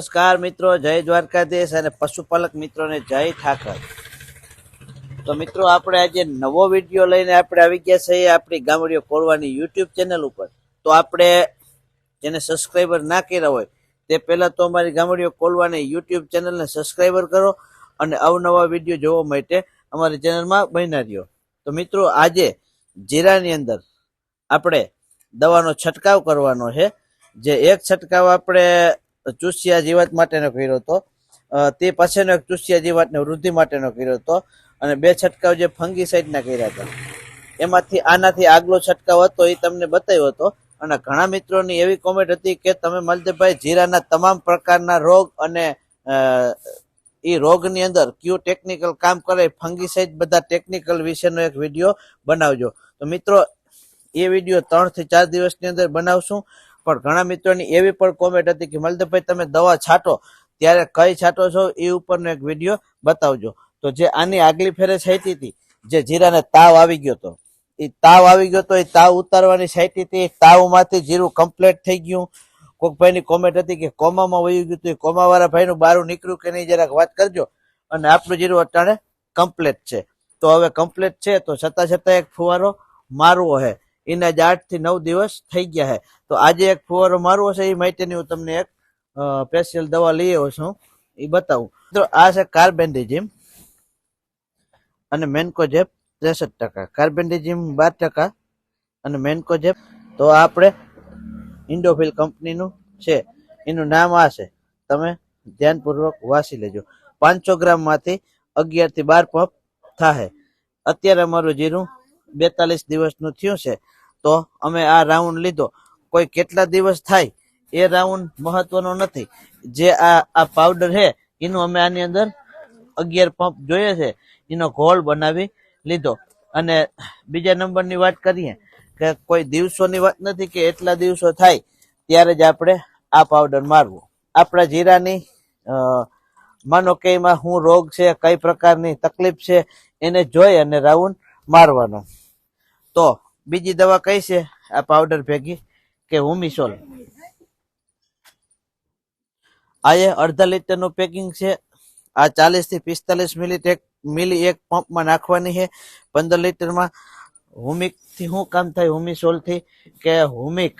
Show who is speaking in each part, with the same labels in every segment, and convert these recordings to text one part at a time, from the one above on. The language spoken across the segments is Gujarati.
Speaker 1: નમસ્કાર મિત્રો, જય દ્વારકાધીશ અને પશુપાલક મિત્રોને જય ઠાકર. તો મિત્રો, આપણે આજે નવો વીડિયો લઈને આપણે આવી ગયા છીએ આપણી ગામડીઓ કોરવાની યુટ્યુબ ચેનલ ઉપર. તો આપણે જેને સબસ્ક્રાઈબર ના કર્યા હોય, તે પહેલાં તો અમારી ગામડીઓ કોલવાની યુટ્યુબ ચેનલને સબસ્ક્રાઈબર કરો અને અવનવા વીડિયો જોવા માટે અમારી ચેનલમાં બન્યા રહ્યો. તો મિત્રો, આજે જીરાની અંદર આપણે દવાનો છંટકાવ કરવાનો છે. જે એક છંટકાવ આપણે ચૂસિયા જીવાત માટેનો કર્યો હતો. તે પછીનો એક ચૂસિયા જીવાતને વૃદ્ધિ માટેનો કર્યો હતો અને બે છંટકાવ જે ફંગીસાઇડના કર્યા હતા. એમાંથી આનાથી આગલો છંટકાવ હતો એ તમને બતાવ્યો હતો. અને ઘણા મિત્રોની એવી કોમેન્ટ હતી કે તમે મલદેવભાઈ જીરાના તમામ પ્રકારના રોગ અને એ રોગની અંદર કયું ટેકનિકલ કામ કરે ફંગીસાઇડ બધા ટેકનિકલ વિશેનો એક વીડિયો બનાવજો. તો મિત્રો, એ વીડિયો ત્રણથી ચાર દિવસની અંદર બનાવશું. પણ ઘણા મિત્રોની એવી પણ કોમેન્ટ હતી કે, મલદભાઈ, તમે દવા છાંટો, ત્યારે કઈ છાંટો છો એ ઉપરનો એક વીડિયો બતાવજો. તો જે આની આગલી ફેરે છાંટી હતી, જે જીરાને તાવ આવી ગયો હતો, એ તાવ આવી ગયો તો એ તાવ ઉતારવાની છાંટી હતી તાવમાંથી જીરું કમ્પ્લીટ થઈ ગયું. કોઈક ભાઈની કોમેન્ટ હતી કે, કોમામાં વયું ગયું હતું કોમાવાળા ભાઈનું બારું નીકળ્યું કે નહીં, જરાક વાત કરજો. અને આપણું જીરું અટાણે કમ્પ્લેટ છે. તો હવે કમ્પ્લેટ છે, તો છતાં છતાં એક ફુવારો મારવો છે એના જ આઠથી નવ દિવસ થઈ ગયા છે તો આજે એક ફુવારો મારવો છે એ માટેની હું તમને એક સ્પેશિયલ દવા લઈ આવ્યો છું. એ બતાવું. તો આ છે કાર્બેન્ડિઝિમ અને મેન્કોજેપ ત્રેસઠ ટકા. કાર્બેન્ડિઝિમ બાર ટકા અને મેન્કોજેપ તો આપણે ઇન્ડોફિલ કંપનીનું છે. એનું નામ આ છે. તમે ધ્યાનપૂર્વક વાંચી લેજો. પાંચસો ગ્રામમાંથી અગિયારથી બાર પંપ થાય અત્યારે અમારું જીરું બેતાલીસ દિવસનું થયું છે. તો અમે આ રાઉન્ડ લીધો. કોઈ કેટલા દિવસ થાય એ રાઉન્ડ મહત્વનો નથી. જે આ આ પાવડર છે, એનું અમે આની અંદર અગિયાર પંપ જોઈએ છે. એનો ઘોળ બનાવી લીધો. અને બીજા નંબરની વાત કરીએ કે કોઈ દિવસોની વાત નથી કે એટલા દિવસો થાય ત્યારે જ આપણે આ પાવડર મારવો. આપણા જીરાની માનો કે એમાં શું રોગ છે, કઈ પ્રકારની તકલીફ છે, એને જોઈ અને રાઉન્ડ મારવાનો. તો બીજી દવા કઈ છે? આ પાવડર ભેગી કે હુમિસોલ આ એ અડધા લીટરનું પેકિંગ છે. આ ચાલીસથી પિસ્તાલીસ મિલી એક મિલી એક પંપમાં નાખવાની છે. પંદર લીટરમાં હુમિકથી શું કામ થાય? હુમિસોલથી કે હુમિક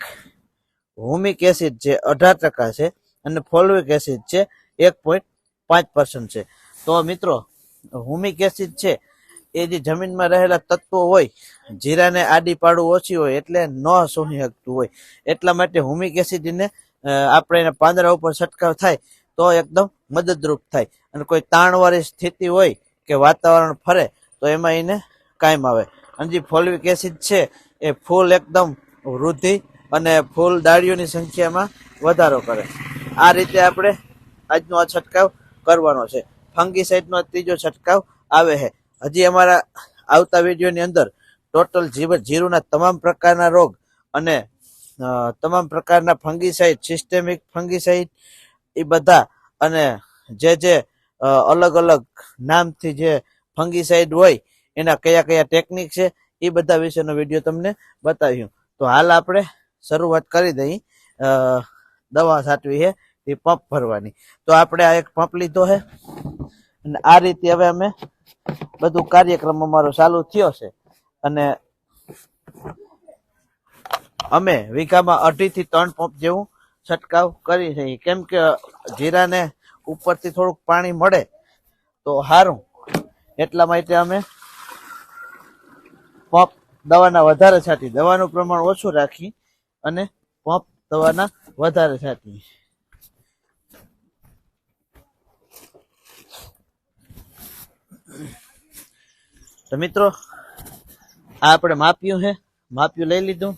Speaker 1: હુમિક એસિડ છે અઢાર ટકા છે અને ફોલ્વિક એસિડ છે એક પોઈન્ટ પાંચ પર્સન્ટ છે. તો મિત્રો હુમિક એસિડ છે એ જે જમીનમાં રહેલા તત્વો હોય, જીરાને આડી પાડું ઓછી હોય એટલે ન સોહી શકતું હોય. એટલા માટે હુમિક એસિડને આપણે એના પાંદડા ઉપર છંટકાવ થાય તો એકદમ મદદરૂપ થાય. અને કોઈ તાણવાળી સ્થિતિ હોય કે વાતાવરણ ફરે તો એમાં એને કાયમ આવે. અને જે ફોલ્વિક એસિડ છે, એ ફૂલ એકદમ વૃદ્ધિ અને ફૂલ દાળીઓની સંખ્યામાં વધારો કરે. આ રીતે આપણે આજનો આ છંટકાવ કરવાનો છે. ફંગીસાઇડનો ત્રીજો છંટકાવ આવે છે. હજી અમારા આવતા વિડીયોની અંદર ટોટલ જીવ, જીરુના તમામ પ્રકારના રોગ અને તમામ પ્રકારના ફંગીસાઇડ સિસ્ટેમિક ફંગીસાઇડ એ બધા અને જે જે અલગ અલગ નામથી જે ફંગીસાઇડ હોય, એના કયા કયા ટેકનિક છે, એ બધા વિશેનો વીડિયો તમને બતાવ્યું તો હાલ આપણે શરૂઆત કરી દઈ દવા સાચવી છે એ પંપ ભરવાની. તો આપણે આ એક પંપ લીધો છે અને આ રીતે હવે અમે બધું કાર્યક્રમ અમારો ચાલુ થયો છે. અને અમે વીઘામાં અઢી થી ત્રણ પંપ જેવું છંટકાવ કરી છે કેમ કે જીરાને ઉપરથી થોડુંક પાણી મળે તો સારું એટલા માટે અમે પંપ દવાના વધારે છાંટી. દવાનું પ્રમાણ ઓછું રાખી અને પંપ દવાના વધારે છાંટી. તો મિત્રો, આ આપણે માપ્યું છે. માપ્યું લઈ લીધું.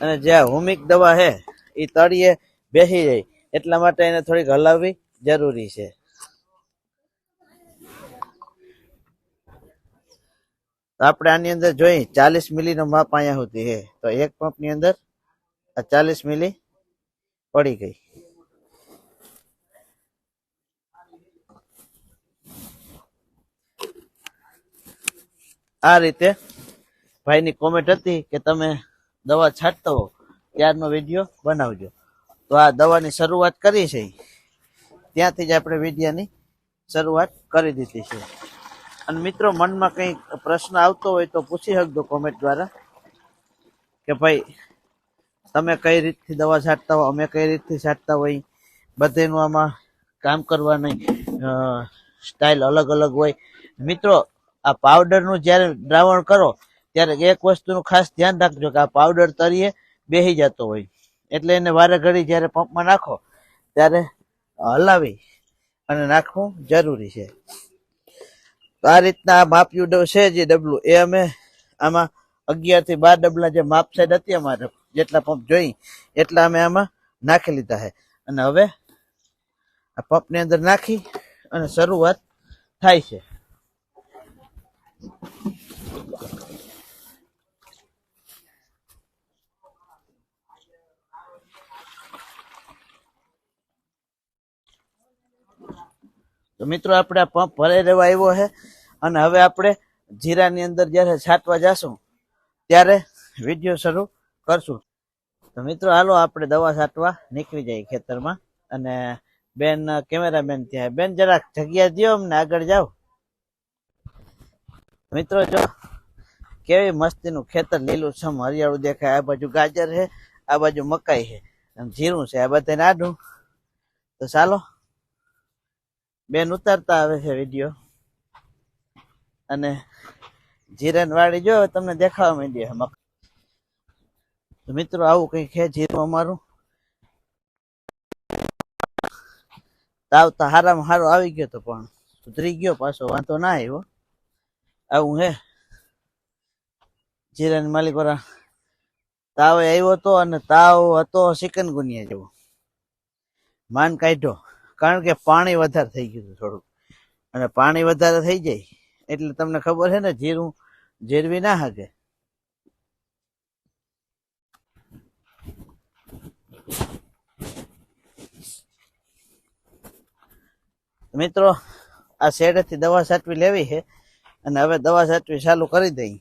Speaker 1: અને જે હોમિક દવા છે એ તળીએ બેસી જાય. એટલા માટે એને થોડીક હલાવવી જરૂરી છે. આપણે આની અંદર જોઈ, ચાલીસ મિલીનો માપ અહીંયા સુધી છે. તો એક પંપની અંદર આ ચાલીસ મિલી પડી ગઈ. આ રીતે ભાઈની કોમેન્ટ હતી કે તમે દવા છાંટતા હો, ત્યારનો વીડિયો બનાવજો. તો આ દવાની શરૂઆત કરી છે. ત્યાંથી જ આપણે વિડીયાની શરૂઆત કરી દીધી છે. અને મિત્રો, મનમાં કંઈ પ્રશ્ન આવતો હોય તો પૂછી શકજો કોમેન્ટ દ્વારા કે ભાઈ, તમે કઈ રીતથી દવા છાંટતા હો, અમે કઈ રીતથી છાંટતા હોય, બધેનું આમાં કામ કરવાની સ્ટાઇલ અલગ અલગ હોય. મિત્રો આ પાવડરનું જ્યારે દ્રાવણ કરો, ત્યારે એક વસ્તુનું ખાસ ધ્યાન રાખજો કે આ પાવડર તરીએ બેસી જતો હોય. એટલે એને વારે ઘડી જ્યારે પંપમાં નાખો, ત્યારે હલાવી અને નાખવું જરૂરી છે. તો આ રીતના આ માપ્યું છે જે ડબલું. એ અમે આમાં અગિયારથી બાર ડબલા જે માપ સાઈડ હતી અમારે, જેટલા પંપ જોઈ, એટલા અમે આમાં નાખી લીધા છે. અને હવે આ પંપની અંદર નાખી અને શરૂઆત થાય છે. તો મિત્રો, આપણે આ પંપ ભરાઈ રહેવા આવ્યો છે અને હવે આપણે જીરાની અંદર જ્યારે છાંટવા જાશું, ત્યારે વીડિયો શરૂ કરશું. તો મિત્રો, હાલો આપણે દવા છાંટવા નીકળી જાય ખેતરમાં. અને બેન, કેમેરામેન ત્યાં બેન, જરાક જગ્યા દો અમને, આગળ જાઓ. મિત્રો, જો કેવી મસ્તીનું ખેતર લીલું છમ, હરિયાળું દેખાય. આ બાજુ ગાજર છે, આ બાજુ મકાઈ છે જીરું છે. આ બધા આડું. તો ચાલો, બેન ઉતારતા આવે છે વીડિયો. અને જીરન વાળી જો તમને દેખાવા માંડી છે, મકાઈ. મિત્રો, આવું કંઈક છે જીરું અમારું? તાવ તો હારામાં હારો આવી ગયો તો પણ. સુધરી ગયો પાછો, વાંધો ના આવ્યો. આવું હે. જીરાન માલિક વાળા તાવ આવ્યો હતો અને તાવ હતો ચિકનગુનિયા જેવો. માન કાઢ્યો. કારણ કે પાણી વધારે થઈ ગયું હતું થોડુંક. અને પાણી વધારે થઈ જાય એટલે તમને ખબર છે ને, જીરું જીરવી ના હાકે. મિત્રો, આ શેડેથી દવા છાંટવી લેવી છે. અને હવે દવા છાંટવી ચાલુ કરી દઈ.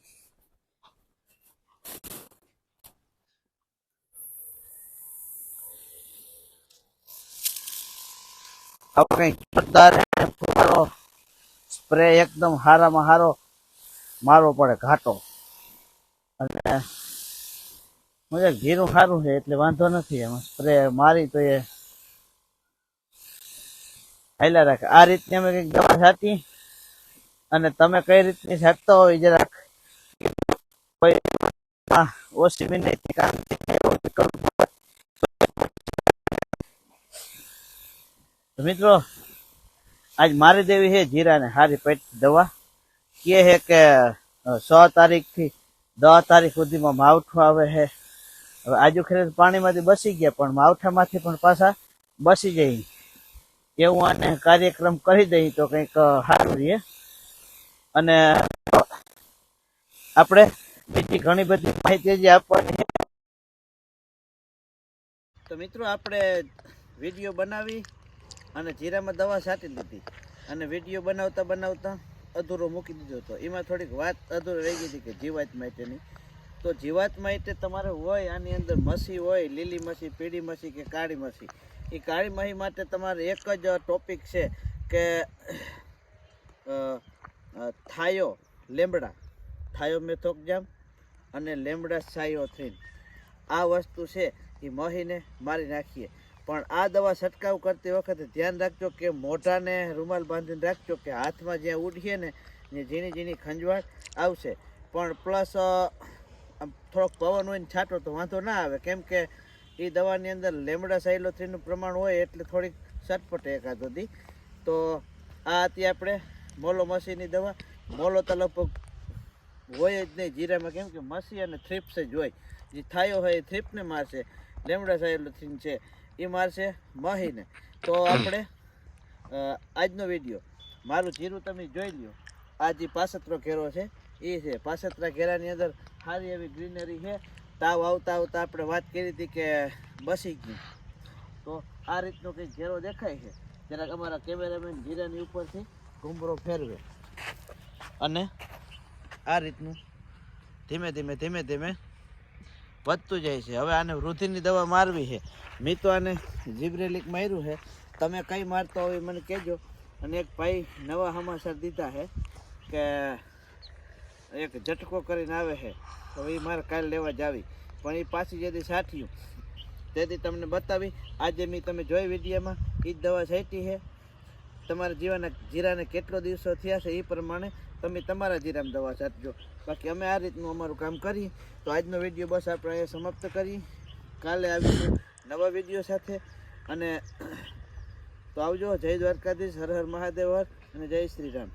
Speaker 1: સ્પ્રે એકદમ હારામાં હારો મારવો પડે ઘાટો. અને મજા ઘીરું સારું છે, એટલે વાંધો નથી. એમાં સ્પ્રે મારી તો એ હાલ્યા રાખે. આ રીતની અમે કંઈક દવા છાંટી. અને તમે કઈ રીતની છાંટતા હોય જરાક મિત્રો, આજ મારી દેવી છે જીરાને હારી પેટ દવા. કે છે કે સો તારીખથી દસ તારીખ સુધીમાં માવઠું આવે છે. હવે આજુ ખેર પાણીમાંથી બસી ગયા, પણ માવઠામાંથી પણ પાછા બસી જઈ એવું આને કાર્યક્રમ કરી દઈ તો કંઈક સારું રહીએ અને આપણે બીજી ઘણી બધી માહિતી જે આપવાની તો મિત્રો, આપણે વીડિયો બનાવી અને જીરામાં દવા છાંટી દીધી અને વીડિયો બનાવતા બનાવતા અધૂરો મૂકી દીધો હતો. એમાં થોડીક વાત અધૂરો રહી ગઈ હતી કે જીવાત માટેની. તો જીવાત માટે તમારે હોય આની અંદર મસી હોય, લીલી મસી, પીળી મસી કે કાળી મસી, એ કાળી મહી માટે તમારે એક જ ટોપિક છે કે થાયો, લેમડા. થાયો મેથોકજામ અને લેમડા સાયોથ્રીન આ વસ્તુ છે એ મહીને મારી નાખીએ. પણ આ દવા છંટકાવ કરતી વખતે ધ્યાન રાખજો કે મોઢાને રૂમાલ બાંધીને રાખજો કે હાથમાં જ્યાં ઉઠીએ ને ઝીણી ઝીણી ખંજવાળ આવશે. પણ પ્લસ થોડોક પવન હોય ને છાંટો તો વાંધો ના આવે. કેમ કે એ દવાની અંદર લેમડા સાયલોથ્રીનું પ્રમાણ હોય એટલે થોડીક સટપટે એકાદ હતી તો આ હતી આપણે મોલો મસીની દવા. મોલો તો લગભગ હોય જ નહીં. જીરામાં કેમ કે મસી અને થ્રીપ્સ જ હોય. જે થાયો હોય એ થ્રીપને મારશે. લેમડા સાયલોથ્રીન છે. એ મારશે મહીને. તો આપણે આજનો વીડિયો. મારું જીરું તમે જોઈ લ્યો. આ જે પાસતરો ઘેરો છે, એ છે. પાસતરા ઘેરાની અંદર સારી એવી ગ્રીનરી છે. તાવ આવતા આવતા આપણે વાત કરી હતી કે બસી ગયું તો આ રીતનો કંઈક ઘેરો દેખાય છે. જરાક અમારા કેમેરામેન જીરાની ઉપરથી. ઘૂમરો ફેરવે. અને આ રીતનું ધીમે ધીમે ધીમે ધીમે વધતું જાય છે. હવે આને વૃદ્ધિની દવા મારવી છે. મેં તો આને જીબ્રેલિક માર્યું છે. તમે કંઈ મારતા હોય મને કહેજો. અને એક ભાઈ નવા સમાચાર દીધા છે કે એક ઝટકો કરીને આવે છે. હવે એ મારે કાલે લેવા જ આવી. પણ એ પાછી જેથી સાઠ્યું તેથી તમને બતાવી. આજે મેં તમે જોઈ વિડીયોમાં એ જ દવા છાંટી છે. તમારા જીવાના જીરાને કેટલો દિવસો થયા છે એ પ્રમાણે તમે તમારા જીરામાં દવા છાંટજો. બાકી અમે આ રીતનું અમારું કામ કરી તો આજનો વીડિયો બસ આપણે અહીંયા સમાપ્ત કરી કાલે આવીશું નવા વીડિયો સાથે. અને તો આવજો. જય દ્વારકાધીશ. હર હર મહાદેવ. હર. અને જય શ્રી રામ.